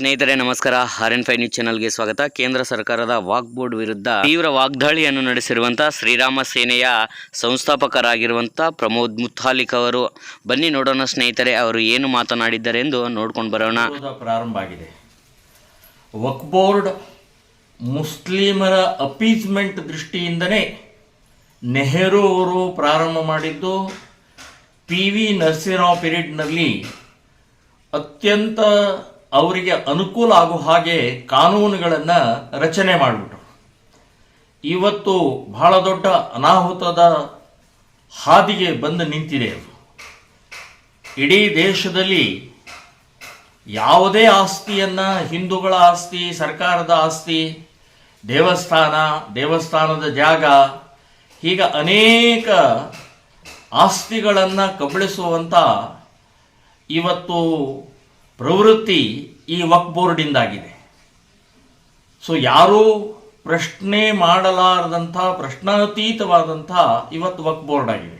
ಸ್ನೇಹಿತರೆ, ನಮಸ್ಕಾರ. R N five news ಚಾನಲ್ಗೆ ಸ್ವಾಗತ. ಕೇಂದ್ರ ಸರ್ಕಾರದ ವಾಕ್ ಬೋರ್ಡ್ ವಿರುದ್ಧ ತೀವ್ರ ವಾಗ್ದಾಳಿಯನ್ನು ನಡೆಸಿರುವಂತಹ ಶ್ರೀರಾಮ ಸೇನೆಯ ಸಂಸ್ಥಾಪಕರಾಗಿರುವಂಥ ಪ್ರಮೋದ್ ಮುತ್ತಾಲಿಕ್ ಅವರು. ಬನ್ನಿ ನೋಡೋಣ ಸ್ನೇಹಿತರೆ, ಅವರು ಏನು ಮಾತನಾಡಿದ್ದಾರೆ ಎಂದು ನೋಡ್ಕೊಂಡು ಬರೋಣ. ಪ್ರಾರಂಭ ಆಗಿದೆ. ವಕ್ ಬೋರ್ಡ್ ಮುಸ್ಲಿಮರ ಅಪೀಸ್ಮೆಂಟ್ ದೃಷ್ಟಿಯಿಂದನೇ ನೆಹರು ಅವರು ಪ್ರಾರಂಭ ಮಾಡಿದ್ದು, ಪಿ ವಿ ನರಸಿಂಹರಾವ್ ಪೀರಿಯಡ್ನಲ್ಲಿ ಅತ್ಯಂತ ಅವರಿಗೆ ಅನುಕೂಲ ಆಗೋ ಹಾಗೆ ಕಾನೂನುಗಳನ್ನು ರಚನೆ ಮಾಡಿಬಿಟ್ರು. ಇವತ್ತು ಬಹಳ ದೊಡ್ಡ ಅನಾಹುತದ ಹಾದಿಗೆ ಬಂದು ನಿಂತಿದೆ ಇಡೀ ದೇಶದಲ್ಲಿ ಯಾವುದೇ ಆಸ್ತಿಯನ್ನು, ಹಿಂದೂಗಳ ಆಸ್ತಿ, ಸರ್ಕಾರದ ಆಸ್ತಿ, ದೇವಸ್ಥಾನ, ದೇವಸ್ಥಾನದ ಜಾಗ, ಹೀಗ ಅನೇಕ ಆಸ್ತಿಗಳನ್ನು ಕಬಳಿಸುವಂಥ ಇವತ್ತು ಪ್ರವೃತ್ತಿ ಈ ವಕ್ ಬೋರ್ಡಿಂದಾಗಿದೆ ಸೊ ಯಾರೂ ಪ್ರಶ್ನೆ ಮಾಡಲಾರದಂಥ, ಪ್ರಶ್ನಾತೀತವಾದಂಥ ಇವತ್ತು ವಕ್ ಬೋರ್ಡ್ ಆಗಿದೆ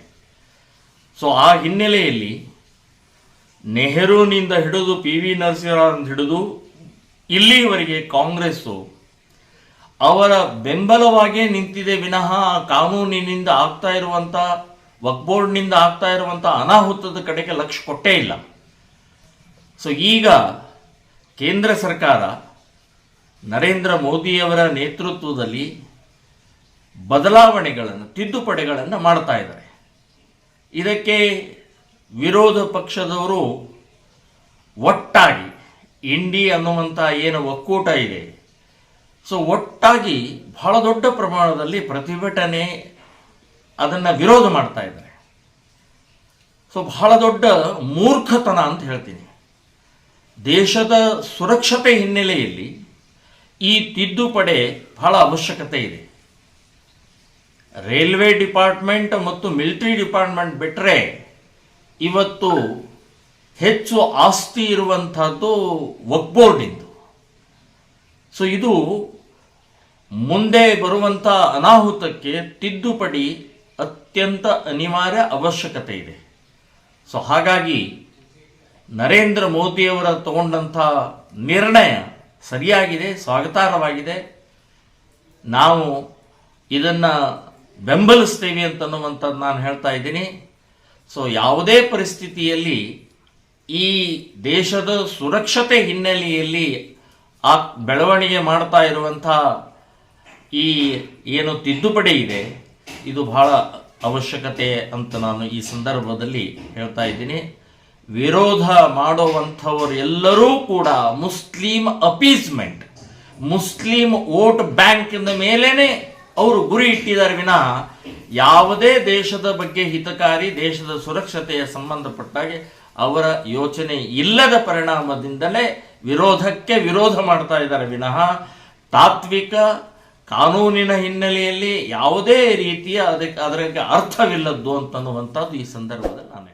ಸೊ ಆ ಹಿನ್ನೆಲೆಯಲ್ಲಿ ನೆಹರೂನಿಂದ ಹಿಡಿದು ಪಿ ವಿ ನರಸಿಂಹರಾವ್ ಹಿಡಿದು ಇಲ್ಲಿವರೆಗೆ ಕಾಂಗ್ರೆಸ್ಸು ಅವರ ಬೆಂಬಲವಾಗೇ ನಿಂತಿದೆ ವಿನಃ ಕಾನೂನಿನಿಂದ ಆಗ್ತಾ ಇರುವಂಥ, ವಕ್ಬೋರ್ಡ್ನಿಂದ ಆಗ್ತಾ ಇರುವಂಥ ಅನಾಹುತದ ಕಡೆಗೆ ಲಕ್ಷ್ಯ ಕೊಟ್ಟೇ ಇಲ್ಲ. ಸೊ ಈಗ ಕೇಂದ್ರ ಸರ್ಕಾರ ನರೇಂದ್ರ ಮೋದಿಯವರ ನೇತೃತ್ವದಲ್ಲಿ ಬದಲಾವಣೆಗಳನ್ನು, ತಿದ್ದುಪಡಿಗಳನ್ನು ಮಾಡ್ತಾ ಇದ್ದಾರೆ. ಇದಕ್ಕೆ ವಿರೋಧ ಪಕ್ಷದವರು ಒಟ್ಟಾಗಿ ಇಂಡಿ ಅನ್ನುವಂಥ ಏನು ಒಕ್ಕೂಟ ಇದೆ. ಸೊ ಒಟ್ಟಾಗಿ ಬಹಳ ದೊಡ್ಡ ಪ್ರಮಾಣದಲ್ಲಿ ಪ್ರತಿಭಟನೆ ಅದನ್ನು ವಿರೋಧ ಮಾಡ್ತಾ ಇದ್ದಾರೆ. ಸೊ ಬಹಳ ದೊಡ್ಡ ಮೂರ್ಖತನ ಅಂತ ಹೇಳ್ತೀನಿ. ದೇಶದ ಸುರಕ್ಷತೆ ಹಿನ್ನೆಲೆಯಲ್ಲಿ ಈ ತಿದ್ದುಪಡಿ ಬಹಳ ಅವಶ್ಯಕತೆ ಇದೆ. ರೈಲ್ವೆ ಡಿಪಾರ್ಟ್ಮೆಂಟ್ ಮತ್ತು ಮಿಲಿಟರಿ ಡಿಪಾರ್ಟ್ಮೆಂಟ್ ಬಿಟ್ಟರೆ ಇವತ್ತು ಹೆಚ್ಚು ಆಸ್ತಿ ಇರುವಂಥದ್ದು ವಕ್ಬೋರ್ಡಿಂದು ಸೊ, ಇದು ಮುಂದೆ ಬರುವಂಥ ಅನಾಹುತಕ್ಕೆ ತಿದ್ದುಪಡಿ ಅತ್ಯಂತ ಅನಿವಾರ್ಯ ಅವಶ್ಯಕತೆ ಇದೆ. ಸೊ, ಹಾಗಾಗಿ ನರೇಂದ್ರ ಮೋದಿಯವರ ತಗೊಂಡಂಥ ನಿರ್ಣಯ ಸರಿಯಾಗಿದೆ, ಸ್ವಾಗತಾರ್ಹವಾಗಿದೆ. ನಾವು ಇದನ್ನು ಬೆಂಬಲಿಸ್ತೇವೆ ಅಂತನ್ನುವಂಥದ್ದು ನಾನು ಹೇಳ್ತಾ ಇದ್ದೀನಿ. ಸೊ ಯಾವುದೇ ಪರಿಸ್ಥಿತಿಯಲ್ಲಿ ಈ ದೇಶದ ಸುರಕ್ಷತೆ ಹಿನ್ನೆಲೆಯಲ್ಲಿ ಆ ಬೆಳವಣಿಗೆ ಮಾಡ್ತಾ ಇರುವಂಥ ಈ ಏನು ತಿದ್ದುಪಡಿ ಇದೆ, ಇದು ಬಹಳ ಅವಶ್ಯಕತೆ ಅಂತ ನಾನು ಈ ಸಂದರ್ಭದಲ್ಲಿ ಹೇಳ್ತಾ ಇದ್ದೀನಿ. ವಿರೋಧ ಮಾಡುವಂಥವರು ಎಲ್ಲರೂ ಕೂಡ ಮುಸ್ಲಿಂ ಅಪೀಸ್ಮೆಂಟ್, ಮುಸ್ಲಿಂ ವೋಟ್ ಬ್ಯಾಂಕಿನ ಮೇಲೇನೆ ಅವರು ಗುರಿ ಇಟ್ಟಿದ್ದಾರೆ ವಿನಃ ಯಾವುದೇ ದೇಶದ ಬಗ್ಗೆ ಹಿತಕಾರಿ, ದೇಶದ ಸುರಕ್ಷತೆಯ ಸಂಬಂಧಪಟ್ಟಾಗೆ ಅವರ ಯೋಚನೆ ಇಲ್ಲದ ಪರಿಣಾಮದಿಂದಲೇ ವಿರೋಧಕ್ಕೆ ವಿರೋಧ ಮಾಡ್ತಾ ಇದ್ದಾರೆ ವಿನಃ ತಾತ್ವಿಕ ಕಾನೂನಿನ ಹಿನ್ನೆಲೆಯಲ್ಲಿ ಯಾವುದೇ ರೀತಿಯ ಅದಕ್ಕೆ ಅದಕ್ಕೆ ಅರ್ಥವಿಲ್ಲದ್ದು ಅಂತನ್ನುವಂಥದ್ದು ಈ ಸಂದರ್ಭದಲ್ಲಿ ನಾನು.